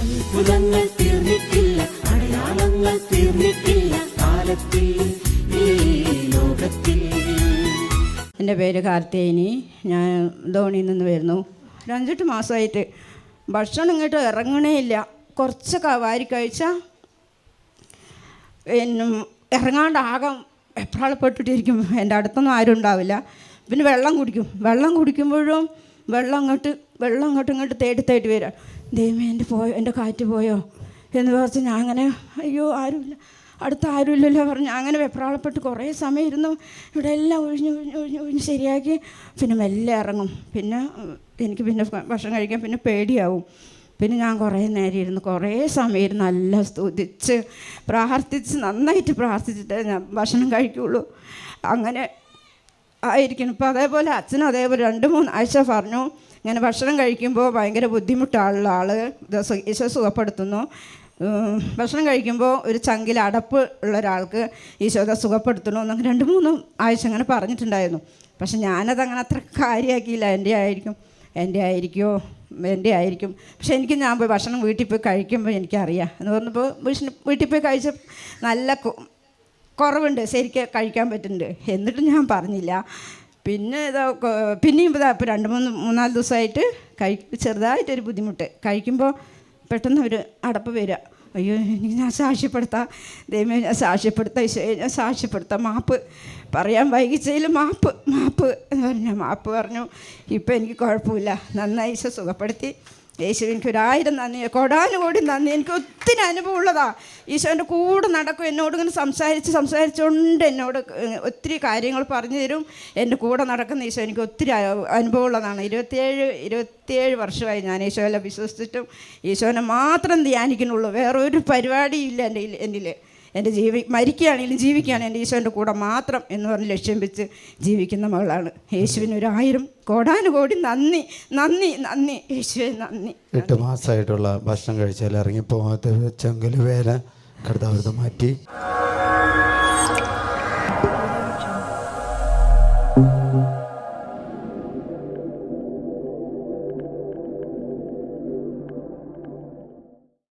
അത്ഭുതങ്ങൾ തീർന്നിട്ടില്ല അടയാളങ്ങൾ തീർന്നിട്ടില്ല കാലത്തിൽ എന്റെ പേര് കാർത്തേനി ഞാൻ ധോണിയിൽ നിന്ന് വരുന്നു. ഒരഞ്ചെട്ട് മാസമായിട്ട് ഭക്ഷണം ഇങ്ങോട്ട് ഇറങ്ങണേ ഇല്ല. കുറച്ചൊക്കെ വാരി കഴിച്ചാൽ പിന്നെ ഇറങ്ങാണ്ട് എപ്പോഴാളപ്പെട്ടിട്ടിരിക്കും എന്റെ അടുത്തൊന്നും ആരും ഉണ്ടാവില്ല. പിന്നെ വെള്ളം കുടിക്കും. വെള്ളം കുടിക്കുമ്പോഴും വെള്ളം അങ്ങോട്ട് വെള്ളം അങ്ങോട്ട് ഇങ്ങോട്ട് തേടി തേടി വരാം ദൈവമേ എന്റെ പോയോ എന്റെ കാറ്റ് പോയോ? എന്ന് പറഞ്ഞ് ഞാൻ അങ്ങനെ അയ്യോ ആരുമില്ല. അടുത്ത് ആരുമില്ലല്ലോ പറഞ്ഞു അങ്ങനെ വെപ്രാളപ്പെട്ട് കുറേ സമയം ഇരുന്നു. ഇവിടെ എല്ലാം ഒഴിഞ്ഞ് ഒഴിഞ്ഞ് ഒഴിഞ്ഞ് ഒഴിഞ്ഞ് ശരിയാക്കി. പിന്നെ മെല്ലെ ഇറങ്ങും. പിന്നെ എനിക്ക് പിന്നെ ഭക്ഷണം കഴിക്കാൻ പിന്നെ പേടിയാവും. പിന്നെ ഞാൻ കുറേ നേരം ഇരുന്ന് കുറേ സമയം ഇരുന്ന് നല്ല സ്തുതിച്ച് പ്രാർത്ഥിച്ച് നന്നായിട്ട് പ്രാർത്ഥിച്ചിട്ടേ ഞാൻ ഭക്ഷണം കഴിക്കുള്ളൂ. അങ്ങനെ ആയിരിക്കണം. ഇപ്പോൾ അതേപോലെ അച്ഛൻ അതേപോലെ രണ്ട് മൂന്ന് ആഴ്ച പറഞ്ഞു ഇങ്ങനെ ഭക്ഷണം കഴിക്കുമ്പോൾ ഭയങ്കര ബുദ്ധിമുട്ടാണുള്ള ആൾ ഈശോ സുഖപ്പെടുത്തുന്നു. ഭക്ഷണം കഴിക്കുമ്പോൾ ഒരു ചങ്കിൽ അടപ്പ് ഉള്ള ഒരാൾക്ക് ഈശോദ സുഖപ്പെടുത്തണോ എന്നൊക്കെ രണ്ട് മൂന്ന് ആഴ്ച അങ്ങനെ പറഞ്ഞിട്ടുണ്ടായിരുന്നു. പക്ഷെ ഞാനതങ്ങനെ അത്ര കാര്യമാക്കിയില്ല എന്റെ ആയിരിക്കും എന്റെ ആയിരിക്കുമോ എന്റെ ആയിരിക്കും. പക്ഷെ എനിക്ക് ഞാൻ പോയി ഭക്ഷണം വീട്ടിൽ പോയി കഴിക്കുമ്പോൾ എനിക്കറിയാം. എന്ന് പറഞ്ഞപ്പോൾ വീട്ടിൽ പോയി കഴിച്ച നല്ല കുറവുണ്ട് ശരിക്ക് കഴിക്കാൻ പറ്റുന്നുണ്ട്. എന്നിട്ട് ഞാൻ പറഞ്ഞില്ല. പിന്നെ ഇതാ പിന്നെയും ഇതാ ഇപ്പോൾ രണ്ട് മൂന്ന് മൂന്നാൽ ദിവസമായിട്ട് കഴി ചെറുതായിട്ടൊരു ബുദ്ധിമുട്ട്. കഴിക്കുമ്പോൾ പെട്ടെന്ന് ഒരു അടപ്പ് വരിക അയ്യോ എനിക്ക് ഞാൻ സാക്ഷ്യപ്പെടുത്താം. ദൈവമേ ഞാൻ സാക്ഷ്യപ്പെടുത്താം. ഈശോയെ ഞാൻ സാക്ഷ്യപ്പെടുത്താം. മാപ്പ് പറയാൻ വൈകിച്ചതിൽ മാപ്പ് മാപ്പ് എന്ന് പറഞ്ഞു മാപ്പ് പറഞ്ഞു. ഇപ്പം എനിക്ക് കുഴപ്പമില്ല. നന്നായി ഈശോ സുഖപ്പെടുത്തി. യേശു എനിക്ക് ഒരായിരം നന്ദി കൊടാനുകൂടി നന്ദി. എനിക്ക് ഒത്തിരി അനുഭവമുള്ളതാ. ഈശോന്റെ കൂടെ നടക്കും. എന്നോട് ഇങ്ങനെ സംസാരിച്ച് സംസാരിച്ചുകൊണ്ട് എന്നോട് ഒത്തിരി കാര്യങ്ങൾ പറഞ്ഞു തരും. എന്റെ കൂടെ നടക്കുന്ന ഈശോ എനിക്ക് ഒത്തിരി അനുഭവം അനുഭവമുള്ളതാണ്. ഇരുപത്തിയേഴ് ഇരുപത്തിയേഴ് വർഷമായി ഞാൻ ഈശോയെല്ലാം വിശ്വസിച്ചിട്ടും ഈശോനെ മാത്രം ധ്യാനിക്കുന്നുള്ളൂ. വേറൊരു പരിപാടിയില്ല എന്റെ എന്നിൽ എന്റെ ജീവി മരിക്കുകയാണെങ്കിലും ജീവിക്കുകയാണ് എന്റെ ഈശോന്റെ കൂടെ മാത്രം എന്ന് പറഞ്ഞ് ലക്ഷ്യം വെച്ച് ജീവിക്കുന്ന മകളാണ്. യേശുവിന് ഒരു ആയിരം കോടാനുകോടി നന്ദി നന്ദി നന്ദി. യേശുവെ നന്ദി. എട്ട് മാസമായിട്ടുള്ള ഭക്ഷണം കഴിച്ചാൽ ഇറങ്ങിപ്പോകാത്ത ചെങ്കൽ വേല കടുത്താവരുത് മാറ്റി.